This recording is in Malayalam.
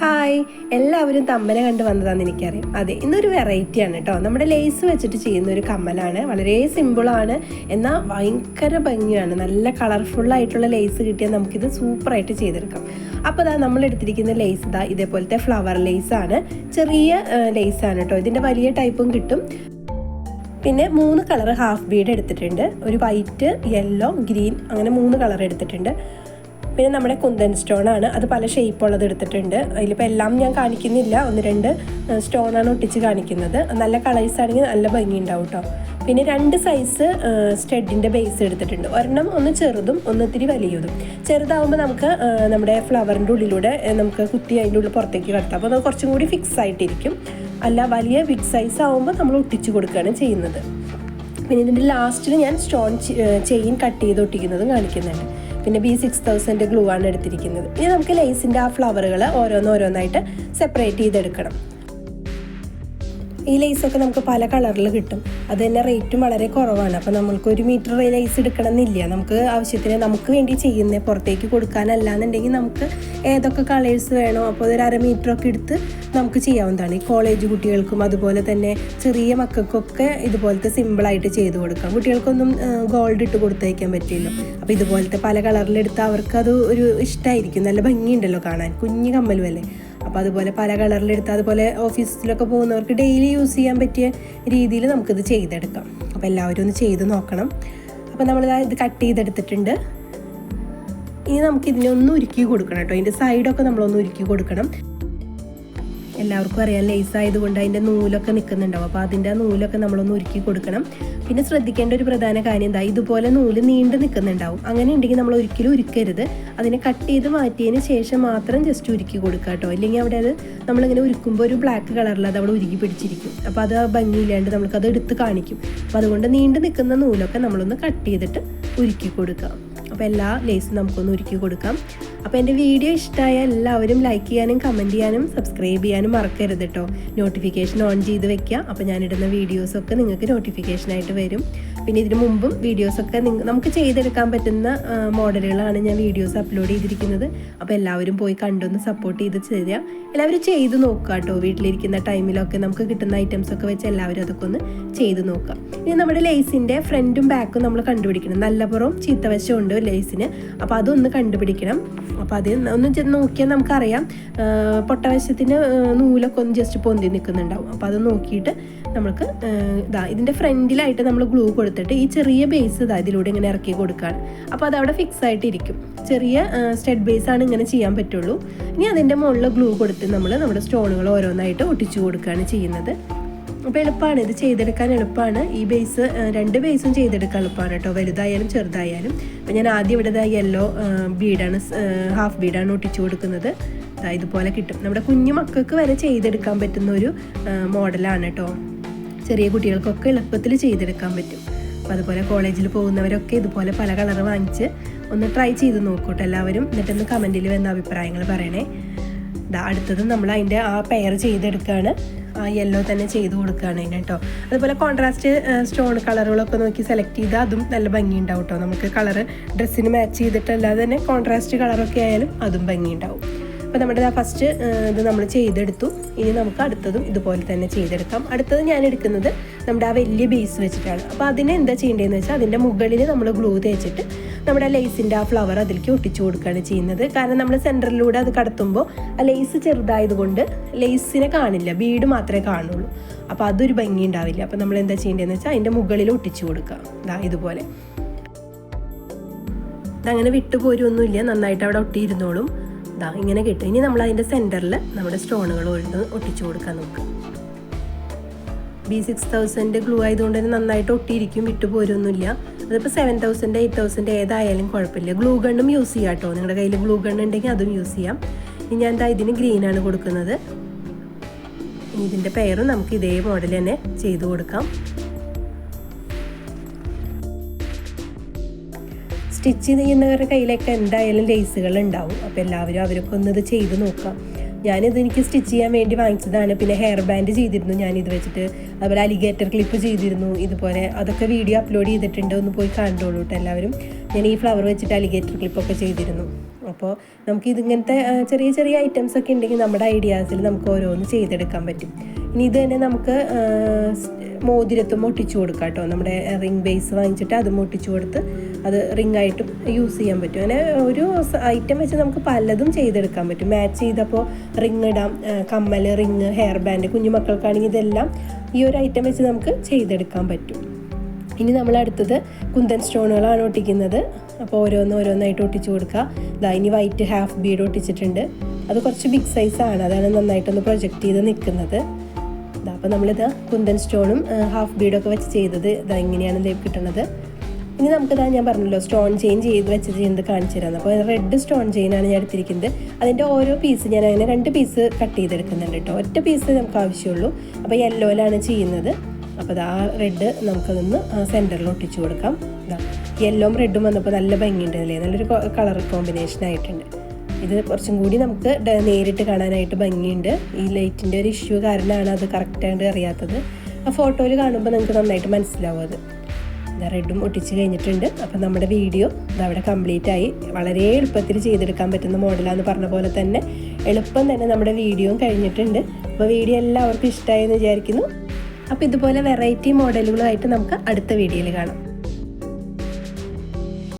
ഹായ്. എല്ലാവരും തമ്മല കണ്ട് വന്നതാണെന്ന് എനിക്കറിയാം. അതെ ഇന്നൊരു വെറൈറ്റി ആണ് കേട്ടോ നമ്മുടെ ലേസ് വെച്ചിട്ട് ചെയ്യുന്ന ഒരു കമ്മലാണ്. വളരെ സിമ്പിളാണ് എന്നാൽ ഭയങ്കര ഭംഗിയാണ്. നല്ല കളർഫുള്ളായിട്ടുള്ള ലേസ് കിട്ടിയാൽ നമുക്കിത് സൂപ്പറായിട്ട് ചെയ്തെടുക്കാം. അപ്പോൾ ഇതാ നമ്മൾ എടുത്തിരിക്കുന്ന ലേസ് ഇതാ ഇതേപോലത്തെ ഫ്ലവർ ലേസ് ആണ്. ചെറിയ ലേസ് ആണ് കേട്ടോ ഇതിന്റെ വലിയ ടൈപ്പും കിട്ടും. പിന്നെ മൂന്ന് കളർ ഹാഫ് ബീഡ് എടുത്തിട്ടുണ്ട്. ഒരു വൈറ്റ് യെല്ലോ ഗ്രീൻ അങ്ങനെ മൂന്ന് കളർ എടുത്തിട്ടുണ്ട്. പിന്നെ നമ്മുടെ കുന്തൻ സ്റ്റോൺ ആണ്. അത് പല ഷേപ്പ് ഉള്ളത് എടുത്തിട്ടുണ്ട്. അതിലിപ്പോൾ എല്ലാം ഞാൻ കാണിക്കുന്നില്ല. ഒന്ന് രണ്ട് സ്റ്റോണാണ് ഒട്ടിച്ച് കാണിക്കുന്നത്. നല്ല കളേഴ്സ് ആണെങ്കിൽ നല്ല ഭംഗി ഉണ്ടാവും കേട്ടോ പിന്നെ രണ്ട് സൈസ് സ്റ്റഡിന്റെ ബേസ് എടുത്തിട്ടുണ്ട്. ഒരെണ്ണം ഒന്ന് ചെറുതും ഒന്ന് ഇത്തിരി വലിയതും. ചെറുതാവുമ്പോൾ നമുക്ക് നമ്മുടെ ഫ്ലവറിന്റെ ഉള്ളിലൂടെ നമുക്ക് കുത്തി അതിന്റെ ഉള്ളിൽ പുറത്തേക്ക് കടത്താം. അപ്പോൾ അത് കുറച്ചും കൂടി ഫിക്സ് ആയിട്ടിരിക്കും. അല്ല വലിയ ബിഗ് സൈസ് ആവുമ്പോൾ നമ്മൾ ഒട്ടിച്ച് കൊടുക്കുകയാണ് ചെയ്യുന്നത്. പിന്നെ ഇതിന്റെ ലാസ്റ്റിൽ ഞാൻ സ്റ്റോൺ ചെയിൻ കട്ട് ചെയ്ത് ഒട്ടിക്കുന്നതും കാണിക്കുന്നുണ്ട്. പിന്നെ ബി സിക്സ് തൗസൻഡ് ഗ്ലൂ ആണ് എടുത്തിരിക്കുന്നത്. ഇനി നമുക്ക് ലേസിന്റെ ആ ഫ്ലവറുകൾ ഓരോന്നോരോന്നായിട്ട് സെപ്പറേറ്റ് ചെയ്തെടുക്കണം. ഈ ലേസൊക്കെ നമുക്ക് പല കളറിൽ കിട്ടും. അത് തന്നെ റേറ്റും വളരെ കുറവാണ്. അപ്പോൾ നമ്മൾക്ക് ഒരു മീറ്റർ ലേസ് എടുക്കണം എന്നില്ല നമുക്ക് ആവശ്യത്തിന് നമുക്ക് വേണ്ടി ചെയ്യുന്ന പുറത്തേക്ക് കൊടുക്കാനല്ല എന്നുണ്ടെങ്കിൽ നമുക്ക് ഏതൊക്കെ കളേഴ്സ് വേണോ അപ്പോൾ ഒരു അര മീറ്റർ ഒക്കെ എടുത്ത് നമുക്ക് ചെയ്യാവുന്നതാണ്. ഈ കോളേജ് കുട്ടികൾക്കും അതുപോലെ തന്നെ ചെറിയ മക്കൾക്കൊക്കെ ഇതുപോലത്തെ സിമ്പിളായിട്ട് ചെയ്തു കൊടുക്കാം. കുട്ടികൾക്കൊന്നും ഗോൾഡ് ഇട്ട് കൊടുത്തയക്കാൻ പറ്റില്ല. അപ്പോൾ ഇതുപോലത്തെ പല കളറിലെടുത്ത് അവർക്കത് ഒരു ഇഷ്ടമായിരിക്കും നല്ല ഭംഗിയുണ്ടല്ലോ കാണാൻ. കുഞ്ഞു കമ്മലും അല്ലേ അപ്പോൾ അതുപോലെ പല കളറിലെടുത്ത് അതുപോലെ ഓഫീസിലൊക്കെ പോകുന്നവർക്ക് ഡെയിലി യൂസ് ചെയ്യാൻ പറ്റിയ രീതിയിൽ നമുക്കിത് ചെയ്തെടുക്കാം. അപ്പോൾ എല്ലാവരും ഒന്ന് ചെയ്ത് നോക്കണം. അപ്പോൾ നമ്മൾ ഇത് കട്ട് ചെയ്തെടുത്തിട്ടുണ്ട്. ഇനി നമുക്ക് ഇതിനെ ഒന്ന് ഉരുക്കി കൊടുക്കണം കേട്ടോ. ഇതിന്റെ സൈഡൊക്കെ നമ്മളൊന്ന് ഉരുക്കി കൊടുക്കണം. എല്ലാവർക്കും അറിയാം ലേസ് ആയതുകൊണ്ട് അതിന്റെ നൂലൊക്കെ നിൽക്കുന്നുണ്ടാവും. അപ്പോൾ അതിന്റെ നൂലൊക്കെ നമ്മളൊന്ന് ഉരുക്കി കൊടുക്കണം. പിന്നെ ശ്രദ്ധിക്കേണ്ട ഒരു പ്രധാന കാര്യം എന്താ ഇതുപോലെ നൂൽ നീണ്ടു നിൽക്കുന്നുണ്ടാവും. അങ്ങനെ ഉണ്ടെങ്കിൽ നമ്മൾ ഒരിക്കലും ഉരുക്കരുത്. അതിനെ കട്ട് ചെയ്ത് മാറ്റിയതിന് ശേഷം മാത്രം ജസ്റ്റ് ഉരുക്കി കൊടുക്കുക കേട്ടോ. അല്ലെങ്കിൽ അവിടെ അത് നമ്മളിങ്ങനെ ഉരുക്കുമ്പോൾ ഒരു ബ്ലാക്ക് കളറിൽ അത് അവിടെ ഉരുക്കി പിടിച്ചിരിക്കും. അപ്പോൾ അത് ഭംഗിയില്ലാണ്ട് നമുക്കത് എടുത്ത് കാണിക്കും. അപ്പോൾ അതുകൊണ്ട് നീണ്ടു നിൽക്കുന്ന നൂലൊക്കെ നമ്മളൊന്ന് കട്ട് ചെയ്തിട്ട് ഉരുക്കി കൊടുക്കുക. അപ്പോൾ എല്ലാ ലേസും നമുക്കൊന്ന് ഉരുക്കി കൊടുക്കാം. അപ്പോൾ എന്റെ വീഡിയോ ഇഷ്ടമായ എല്ലാവരും ലൈക്ക് ചെയ്യാനും കമന്റ് ചെയ്യാനും സബ്സ്ക്രൈബ് ചെയ്യാനും മറക്കരുത് കേട്ടോ നോട്ടിഫിക്കേഷൻ ഓൺ ചെയ്ത് വെക്കുക അപ്പോൾ ഞാനിടുന്ന വീഡിയോസൊക്കെ നിങ്ങൾക്ക് നോട്ടിഫിക്കേഷനായിട്ട് വരും. പിന്നെ ഇതിനു മുമ്പും വീഡിയോസൊക്കെ നമുക്ക് ചെയ്തെടുക്കാൻ പറ്റുന്ന മോഡലുകളാണ് ഞാൻ വീഡിയോസ് അപ്ലോഡ് ചെയ്തിരിക്കുന്നത്. അപ്പോൾ എല്ലാവരും പോയി കണ്ടൊന്ന് സപ്പോർട്ട് ചെയ്ത് ചെയ്യുക എല്ലാവരും ചെയ്ത് നോക്കുക കേട്ടോ വീട്ടിലിരിക്കുന്ന ടൈമിലൊക്കെ നമുക്ക് കിട്ടുന്ന ഐറ്റംസൊക്കെ വെച്ച് എല്ലാവരും അതൊക്കെ ഒന്ന് ചെയ്ത് നോക്കുക ഇനി നമ്മുടെ ലേസിന്റെ ഫ്രണ്ടും ബാക്കും നമ്മൾ കണ്ടുപിടിക്കണം. നല്ല പുറവും ചീത്തവശവും ഉണ്ട് ലേസിന് അപ്പോൾ അതൊന്ന് കണ്ടുപിടിക്കണം. അപ്പോൾ അത് ഒന്ന് നോക്കിയാൽ നമുക്കറിയാം. പൊട്ടവശത്തിന് നൂലൊക്കെ ഒന്ന് ജസ്റ്റ് പൊന്തി നിൽക്കുന്നുണ്ടാവും അപ്പോൾ അത് നോക്കിയിട്ട് നമുക്ക് ഇതാ ഇതിന്റെ ഫ്രണ്ടിലായിട്ട് നമ്മൾ ഗ്ലൂ കൊടുത്തിട്ട് ഈ ചെറിയ ബേസ് ഇതാ ഇതിലൂടെ ഇങ്ങനെ ഇറക്കി കൊടുക്കുകയാണ് അപ്പോൾ അത് അവിടെ ഫിക്സ് ആയിട്ടിരിക്കും. ചെറിയ സ്റ്റെഡ് ബേസ് ആണ് ഇങ്ങനെ ചെയ്യാൻ പറ്റുള്ളൂ. ഇനി അതിന്റെ മുകളിൽ ഗ്ലൂ കൊടുത്ത് നമ്മൾ നമ്മുടെ സ്റ്റോണുകൾ ഓരോന്നായിട്ട് ഒട്ടിച്ചു കൊടുക്കുകയാണ് ചെയ്യുന്നത്. അപ്പോൾ എളുപ്പമാണ് ഇത് ചെയ്തെടുക്കാൻ എളുപ്പമാണ് ഈ ബേസ് രണ്ട് ബേസും ചെയ്തെടുക്കാൻ എളുപ്പമാണ് കേട്ടോ. വലുതായാലും ചെറുതായാലും. അപ്പോൾ ഞാൻ ആദ്യം ഇവിടെ യെല്ലോ ബീഡാണ് ഹാഫ് ബീഡാണ് ഒട്ടിച്ചു കൊടുക്കുന്നത്. ഇതുപോലെ കിട്ടും. നമ്മുടെ കുഞ്ഞു മക്കൾക്ക് വരെ ചെയ്തെടുക്കാൻ പറ്റുന്ന ഒരു മോഡലാണ് കേട്ടോ. ചെറിയ കുട്ടികൾക്കൊക്കെ എളുപ്പത്തിൽ ചെയ്തെടുക്കാൻ പറ്റും. അപ്പോൾ അതുപോലെ കോളേജിൽ പോകുന്നവരൊക്കെ ഇതുപോലെ പല കളർ വാങ്ങിച്ച് ഒന്ന് ട്രൈ ചെയ്ത് നോക്കൂട്ടോ എല്ലാവരും. എന്നിട്ടൊന്ന് കമന്റിൽ വന്ന അഭിപ്രായങ്ങൾ പറയണേ. അടുത്തത് നമ്മൾ അതിന്റെ ആ പെയർ ചെയ്തെടുക്കുകയാണ് ആ യെല്ലോ തന്നെ ചെയ്ത് കൊടുക്കുകയാണ് കേട്ടോ അതുപോലെ കോൺട്രാസ്റ്റ് സ്റ്റോൺ കളറുകളൊക്കെ നോക്കി സെലക്ട് ചെയ്താൽ അതും നല്ല ഭംഗി ഉണ്ടാവും കേട്ടോ നമുക്ക് കളറ് ഡ്രസ്സിന് മാച്ച് ചെയ്തിട്ടല്ലാതെ തന്നെ കോൺട്രാസ്റ്റ് കളറൊക്കെ ആയാലും അതും ഭംഗി ഉണ്ടാവും അപ്പോൾ നമ്മുടെ ഫസ്റ്റ് ഇത് നമ്മൾ ചെയ്തെടുത്തു. ഇനി നമുക്ക് അടുത്തതും ഇതുപോലെ തന്നെ ചെയ്തെടുക്കാം. അടുത്തത് ഞാൻ എടുക്കുന്നത് നമ്മുടെ ആ വലിയ ബേസ് വെച്ചിട്ടാണ്. അപ്പോൾ അതിന് എന്താ ചെയ്യേണ്ടതെന്ന് വെച്ചാൽ അതിന്റെ മുകളിൽ നമ്മൾ ഗ്ലൂ തേച്ചിട്ട് നമ്മുടെ ലേസിന്റെ ആ ഫ്ലവർ അതിലേക്ക് ഒട്ടിച്ചു കൊടുക്കുകയാണ് ചെയ്യുന്നത്. കാരണം നമ്മൾ സെന്ററിലൂടെ അത് കടത്തുമ്പോൾ ആ ലേസ് ചെറുതായതുകൊണ്ട് ലേസിനെ കാണില്ല. ബീഡ് മാത്രമേ കാണുള്ളൂ. അപ്പോൾ അതൊരു ഭംഗി ഉണ്ടാവില്ല. അപ്പോൾ നമ്മൾ എന്താ ചെയ്യേണ്ടതെന്ന് വെച്ചാൽ അതിന്റെ മുകളിൽ ഒട്ടിച്ചു കൊടുക്കുക. ഇതാ ഇതുപോലെ. അങ്ങനെ വിട്ടുപോരൊന്നുമില്ല നന്നായിട്ട് അവിടെ ഒട്ടിയിരുന്നോളും. ഇതാ ഇങ്ങനെ കിട്ടും. ഇനി നമ്മൾ അതിന്റെ സെന്ററിൽ നമ്മുടെ സ്റ്റോണുകൾ ഒഴുന്ന് ഒട്ടിച്ചു കൊടുക്കാൻ നോക്കുക ബി സിക്സ് തൗസൻഡ് ഗ്ലൂ ആയതുകൊണ്ട് തന്നെ നന്നായിട്ട് ഒട്ടിയിരിക്കും വിട്ടുപോരൊന്നുമില്ല അതിപ്പോൾ സെവൻ തൗസൻഡ് എയ്റ്റ് തൗസൻഡ് ഏതായാലും കുഴപ്പമില്ല. ഗ്ലൂ ഗണ്ണും യൂസ് ചെയ്യാം കേട്ടോ നിങ്ങളുടെ കയ്യിൽ ഗ്ലൂ ഗൺ ഉണ്ടെങ്കിൽ അതും യൂസ് ചെയ്യാം. ഇനി ഞാൻ ഇതിന് ഗ്രീനാണ് കൊടുക്കുന്നത്. ഇതിന്റെ പെയറും നമുക്ക് ഇതേ മോഡൽ തന്നെ ചെയ്തു കൊടുക്കാം. സ്റ്റിച്ച് ചെയ്യുന്നവരുടെ കയ്യിലൊക്കെ എന്തായാലും ലേസുകൾ ഉണ്ടാവും. അപ്പോൾ എല്ലാവരും അവരൊക്കെ ഒന്നത് ചെയ്ത് നോക്കാം. ഞാനിത് എനിക്ക് സ്റ്റിച്ച് ചെയ്യാൻ വേണ്ടി വാങ്ങിച്ചതാണ്. പിന്നെ ഹെയർ ബാൻഡ് ചെയ്തിരുന്നു ഞാൻ ഇത് വെച്ചിട്ട്. അതുപോലെ അലിഗേറ്റർ ക്ലിപ്പ് ചെയ്തിരുന്നു. ഇതുപോലെ അതൊക്കെ വീഡിയോ അപ്ലോഡ് ചെയ്തിട്ടുണ്ട്. ഒന്ന് പോയി കണ്ടോളൂ കേട്ടോ എല്ലാവരും. ഞാൻ ഈ ഫ്ലവർ വെച്ചിട്ട് അലിഗേറ്റർ ക്ലിപ്പൊക്കെ ചെയ്തിരുന്നു. അപ്പോൾ നമുക്ക് ഇതിങ്ങനത്തെ ചെറിയ ചെറിയ ഐറ്റംസ് ഒക്കെ ഉണ്ടെങ്കിൽ നമ്മുടെ ഐഡിയാസിൽ നമുക്ക് ഓരോന്ന് ചെയ്തെടുക്കാൻ പറ്റും. ഇനി ഇത് തന്നെ നമുക്ക് മോതിരത്തും ഒട്ടിച്ചു കൊടുക്കാം കേട്ടോ നമ്മുടെ റിംഗ് ബേസ് വാങ്ങിച്ചിട്ട് അത് ഒട്ടിച്ചു കൊടുത്ത് അത് റിംഗ് ആയിട്ടും യൂസ് ചെയ്യാൻ പറ്റും. അങ്ങനെ ഒരു ഐറ്റം വെച്ച് നമുക്ക് പലതും ചെയ്തെടുക്കാൻ പറ്റും. മാച്ച് ചെയ്തപ്പോൾ റിംഗ് ഇടാം കമ്മൽ റിംഗ് ഹെയർ ബാൻഡ് കുഞ്ഞു മക്കൾക്കാണെങ്കിൽ ഇതെല്ലാം ഈ ഒരു ഐറ്റം വെച്ച് നമുക്ക് ചെയ്തെടുക്കാൻ പറ്റും. ഇനി നമ്മൾ അടുത്തത് കുന്തൻ സ്റ്റോണുകളാണ് ഒട്ടിക്കുന്നത്. അപ്പോൾ ഓരോന്ന് ഓരോന്നായിട്ട് ഒട്ടിച്ചു കൊടുക്കുക. ഇതാ ഇനി വൈറ്റ് ഹാഫ് ബീഡ് ഒട്ടിച്ചിട്ടുണ്ട്. അത് കുറച്ച് ബിഗ് സൈസാണ് അതാണ് നന്നായിട്ടൊന്ന് പ്രൊജക്റ്റ് ചെയ്ത് നിൽക്കുന്നത്. ഇതാ അപ്പോൾ നമ്മളിത് കുന്തൻ സ്റ്റോണും ഹാഫ് ബീഡൊക്കെ വെച്ച് ചെയ്തത്. ഇതാ ഇങ്ങനെയാണ് ഇത് കിട്ടുന്നത് ഇനി നമുക്ക് നമുക്കിതാ ഞാൻ പറഞ്ഞല്ലോ സ്റ്റോൺ ചെയിൻ ചെയ്ത് വെച്ച് എന്ത് കാണിച്ചു തരാം. അപ്പോൾ റെഡ് സ്റ്റോൺ ചെയിൻ ആണ് ഞാൻ എടുത്തിരിക്കുന്നത്. അതിന്റെ ഓരോ പീസ് ഞാൻ അങ്ങനെ രണ്ട് പീസ് കട്ട് ചെയ്തെടുക്കുന്നുണ്ട് കേട്ടോ. ഒറ്റ പീസ് നമുക്ക് ആവശ്യമുള്ളൂ. അപ്പോൾ യെല്ലോയിലാണ് ചെയ്യുന്നത്. അപ്പോൾ ആ റെഡ് നമുക്കതൊന്ന് സെന്ററിൽ ഒട്ടിച്ചു കൊടുക്കാം. ഇതാ യെല്ലോയും റെഡും വന്നപ്പോൾ നല്ല ഭംഗിയുണ്ട് അല്ലേ? നല്ലൊരു കളർ കോമ്പിനേഷൻ ആയിട്ടുണ്ട്. ഇത് കുറച്ചും കൂടി നമുക്ക് നേരിട്ട് കാണാനായിട്ട് ഭംഗിയുണ്ട്. ഈ ലൈറ്റിന്റെ ഒരു ഇഷ്യൂ കാരണമാണ് അത് കറക്റ്റായിട്ട് അറിയാത്തത്. ആ ഫോട്ടോയിൽ കാണുമ്പോൾ നിങ്ങൾക്ക് നന്നായിട്ട് മനസ്സിലാവും അത്. ഇതാ റെഡും ഒട്ടിച്ച് കഴിഞ്ഞിട്ടുണ്ട്. അപ്പം നമ്മുടെ വീഡിയോ ഇതവിടെ കംപ്ലീറ്റ് ആയി വളരെ എളുപ്പത്തിൽ ചെയ്തെടുക്കാൻ പറ്റുന്ന മോഡലാന്ന് പറഞ്ഞ പോലെ തന്നെ എളുപ്പം തന്നെ നമ്മുടെ വീഡിയോയും കഴിഞ്ഞിട്ടുണ്ട്. അപ്പോൾ വീഡിയോ എല്ലാവർക്കും ഇഷ്ടമായി എന്ന് വിചാരിക്കുന്നു. അപ്പോൾ ഇതുപോലെ വെറൈറ്റി മോഡലുകളുമായിട്ട് നമുക്ക് അടുത്ത വീഡിയോയിൽ കാണാം.